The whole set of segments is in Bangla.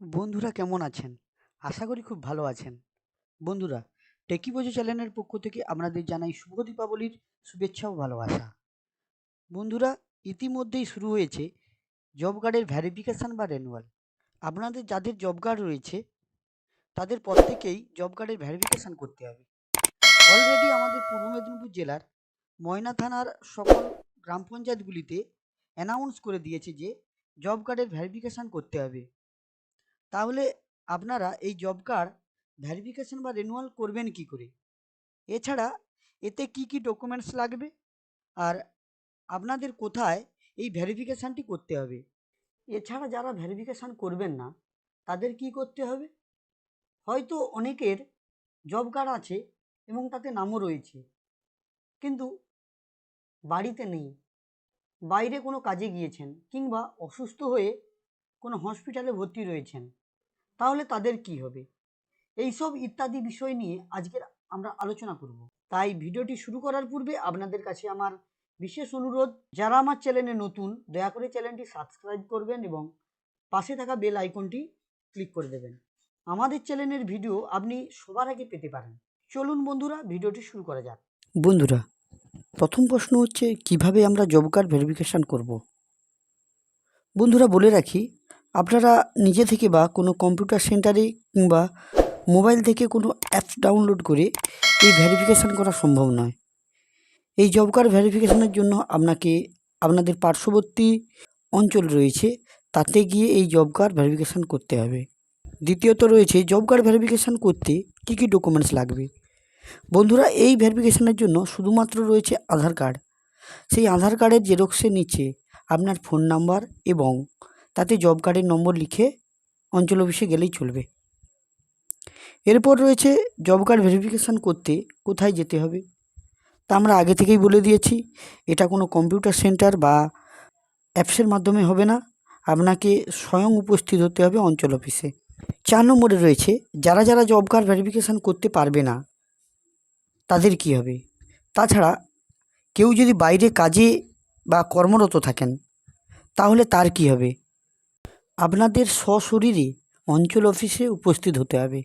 বন্ধুরা কেমন আছেন? আশা করি খুব ভালো আছেন। বন্ধুরা, টেকি বোঝো চ্যানেলের পক্ষ থেকে আপনাদের জানাই শুভ দীপাবলির শুভেচ্ছা ও ভালোবাসা। বন্ধুরা, ইতিমধ্যেই শুরু হয়েছে জব কার্ডের ভ্যারিফিকেশান বা রেনুয়াল আপনাদের যাদের জব কার্ড রয়েছে, তাদের প্রত্যেকেই জব কার্ডের ভ্যারিফিকেশান করতে হবে। অলরেডি আমাদের পূর্ব মেদিনীপুর জেলার ময়না থানার সকল গ্রাম পঞ্চায়েতগুলিতে অ্যানাউন্স করে দিয়েছে যে, জব কার্ডের ভ্যারিফিকেশান করতে হবে। তাহলে আপনারা এই জব কার্ড ভ্যারিফিকেশন বা রেনুয়াল করবেন কি করে? এছাড়া এতে কি কি ডকুমেন্টস লাগবে? আর আপনাদের কোথায় এই ভ্যারিফিকেশানটি করতে হবে? এছাড়া যারা ভ্যারিফিকেশান করবেন না, তাদের কি করতে হবে? হয়তো অনেকের জব কার্ড আছে এবং তাতে নামও রয়েছে। কিন্তু বাড়িতে নেই, বাইরে কোনো কাজে গিয়েছেন কিংবা অসুস্থ হয়ে কোনো হসপিটালে ভর্তি রয়েছেন। তাহলে তাদের কি হবে? এইসব ইত্যাদি বিষয় নিয়ে আজকের আমরা আলোচনা করব। তাই ভিডিওটি শুরু করার পূর্বে আপনাদের কাছে আমার বিশেষ অনুরোধ, যারা আমার চ্যানেলে নতুন, দয়া করে চ্যানেলটি সাবস্ক্রাইব করবেন এবং পাশে থাকা বেল আইকনটি ক্লিক করে দেবেন। আমাদের চ্যানেলের ভিডিও আপনি সবার আগে পেতে পারেন। চলুন বন্ধুরা, ভিডিওটি শুরু করা যাক। বন্ধুরা, প্রথম প্রশ্ন হচ্ছে, কীভাবে আমরা জব কার্ড ভেরিফিকেশান করব? বন্ধুরা, বলে রাখি আপনারা নিজে থেকে বা কোনো কম্পিউটার সেন্টারে কিংবা মোবাইল থেকে কোনো অ্যাপস ডাউনলোড করে এই ভ্যারিফিকেশান করা সম্ভব নয়। এই জব কার্ড ভ্যারিফিকেশানের জন্য আপনাকে, আপনাদের পার্শ্ববর্তী অঞ্চল রয়েছে, তাতে গিয়ে এই জব কার্ড ভ্যারিফিকেশান করতে হবে। দ্বিতীয়ত রয়েছে জব কার্ড ভ্যারিফিকেশান করতে কী কী ডকুমেন্টস লাগবে? বন্ধুরা, এই ভ্যারিফিকেশানের জন্য শুধুমাত্র রয়েছে আধার কার্ড সেই আধার কার্ডের জেরক্সের নিচে আপনার ফোন নাম্বার এবং তাতে জব কার্ডের নম্বর লিখে অঞ্চল অফিসে গেলেই চলবে। এরপর রয়েছে জব কার্ড ভেরিফিকেশান করতে কোথায় যেতে হবে। তা আমরা আগে থেকেই বলে দিয়েছি, এটা কোনো কম্পিউটার সেন্টার বা অ্যাপসের মাধ্যমে হবে না। আপনাকে স্বয়ং উপস্থিত হতে হবে অঞ্চল অফিসে চার নম্বরে রয়েছে, যারা যারা জব কার্ড ভেরিফিকেশান করতে পারবে না, তাদের কি হবে? তাছাড়া কেউ যদি বাইরে কাজে বা কর্মরত থাকেন, তাহলে তার কি হবে? আপনাদের সশরীরে অঞ্চল অফিসে উপস্থিত হতে হবে।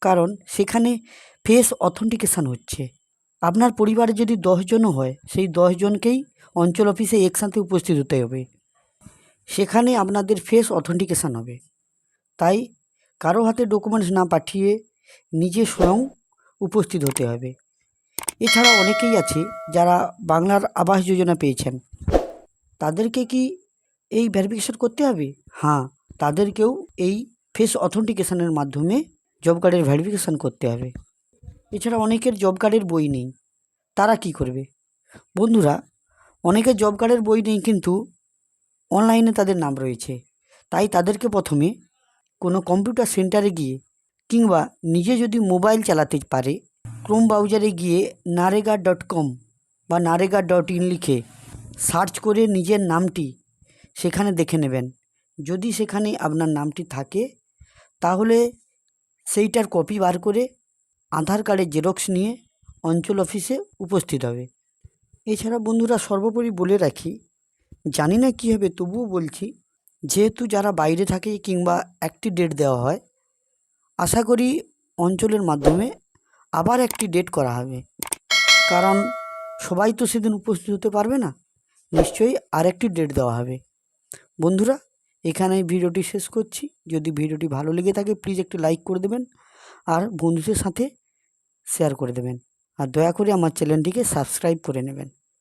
কারণ সেখানে ফেস অথেন্টিকেশান হচ্ছে। আপনার পরিবারে যদি দশজনও হয়, সেই দশজনকেই অঞ্চল অফিসে একসাথে উপস্থিত হতে হবে। সেখানে আপনাদের ফেস অথেন্টিকেশান হবে। তাই কারও হাতে ডকুমেন্টস না পাঠিয়ে নিজে স্বয়ং উপস্থিত হতে হবে। এছাড়া অনেকেই আছে যারা বাংলার আবাস যোজনা পেয়েছেন। তাদেরকে কি এই ভেরিফিকেশন করতে হবে? হ্যাঁ তাদেরকেও এই ফেস অথেন্টিকেশনের মাধ্যমে জব কার্ডের ভেরিফিকেশান করতে হবে। এছাড়া অনেকের জব কার্ডের বই নেই, তারা কি করবে? বন্ধুরা, অনেকের জব কার্ডের বই নেই কিন্তু অনলাইনে তাদের নাম রয়েছে। তাই তাদেরকে প্রথমে কোনো কম্পিউটার সেন্টারে গিয়ে কিংবা নিজে যদি মোবাইল চালাতে পারে ক্রোম ব্রাউজারে গিয়ে নারেগা ডট কম বা নারেগা ডট ইন লিখে সার্চ করে নিজের নামটি সেখানে দেখে নেবেন। যদি সেখানে আপনার নামটি থাকে, তাহলে সেইটার কপি বার করে আধার কার্ডের জেরক্স নিয়ে অঞ্চল অফিসে উপস্থিত হবে। এছাড়া বন্ধুরা, সর্বোপরি বলে রাখি, জানি না কী হবে, তবুও বলছি, যেহেতু যারা বাইরে থাকে কিংবা একটি ডেট দেওয়া হয়, আশা করি অঞ্চলের মাধ্যমে আবার একটি ডেট করা হবে। কারণ সবাই তো সেদিন উপস্থিত হতে পারবে না, নিশ্চয়ই আরেকটি ডেট দেওয়া হবে। বন্ধুরা এখানে ভিডিওটি শেষ করছি। যদি ভিডিওটি ভালো লেগে থাকে প্লিজ একটু লাইক করে দেবেন আর বন্ধুদের সাথে শেয়ার করে দেবেন। আর দয়া করে আমার চ্যানেলটিকে সাবস্ক্রাইব করে নেবেন।